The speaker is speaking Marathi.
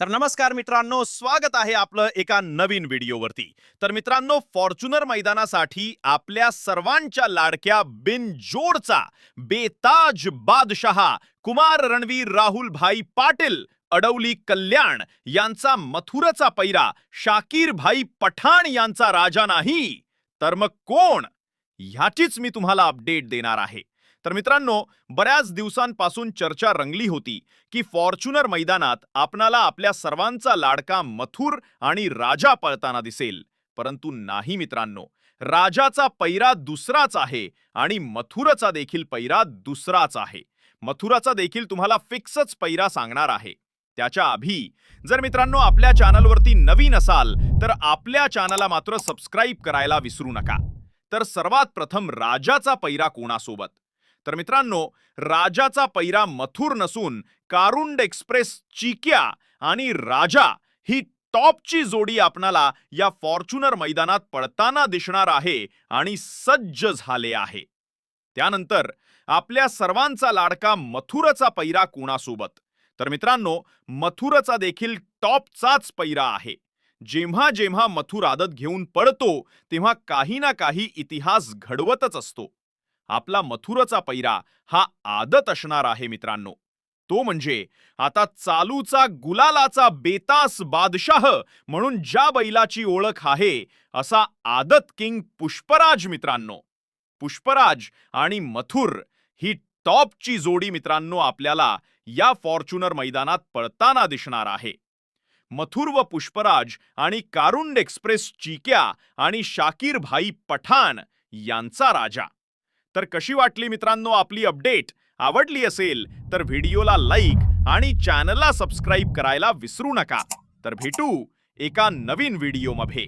तर नमस्कार मित्रांनो स्वागत आहे आपलं एका नवीन व्हिडिओवरती. तर मित्रांनो फॉर्च्युनर मैदानासाठी आपल्या सर्वांच्या लाडक्या बिनजोडचा बेताज बादशहा कुमार रणवीर राहुल भाई पाटील अडवली कल्याण यांचा मथुरचा पैरा शाकीर भाई पठाण यांचा राजा नाही. तर मग कोण? ह्याचीच मी तुम्हाला अपडेट देणार आहे. तर मित्रांनो बऱ्याच दिवसांपासून चर्चा रंगली होती की फॉर्च्युनर मैदानात आपणाला आपल्या सर्वांचा लाडका मथुर आणि राजा पळताना दिसेल. परंतु नाही मित्रांनो राजाचा पैरा दुसराच आहे आणि मथुरचा देखील पैरा दुसराच आहे. मथुराचा देखील तुम्हाला फिक्सच पैरा सांगणार आहे. त्याच्या आधी जर मित्रांनो आपल्या चॅनलवरती नवीन असाल तर आपल्या चॅनलला मात्र सबस्क्राईब करायला विसरू नका. तर सर्वात प्रथम राजाचा पैरा कोणासोबत? तर मित्रांनो राजाचा पैरा मथुर नसून कारुंड एक्सप्रेस चिक्या आणि राजा ही टॉपची जोडी आपणाला या फॉर्च्युनर मैदानात पडताना दिसणार आहे आणि सज्ज झाले आहे. त्यानंतर आपल्या सर्वांचा लाडका मथुरचा पैरा कोणासोबत? तर मित्रांनो मथुरचा देखील टॉपचाच पैरा आहे. जेव्हा जेव्हा मथुर आदत घेऊन पडतो तेव्हा काही ना काही इतिहास घडवतच असतो. आपला मथुरचा पैरा हा आदत असणार आहे मित्रांनो. तो म्हणजे आता चालूचा गुलालाचा बेतास बादशाह म्हणून ज्या बैलाची ओळख आहे असा आदत किंग पुष्पराज मित्रांनो. पुष्पराज आणि मथुर ही टॉपची जोडी मित्रांनो आपल्याला या फॉर्च्युनर मैदानात पळताना दिसणार आहे. मथुर व पुष्पराज आणि कारुंड एक्सप्रेस चिक्या आणि शाकीर भाई पठाण यांचा राजा. तर कशी वाटली मित्रांनो आपली अपडेट? आवडली असेल तर व्हिडिओला लाईक आणि चॅनलला सबस्क्राईब करायला विसरू नका. तर भेटू एका नवीन व्हिडिओमध्ये.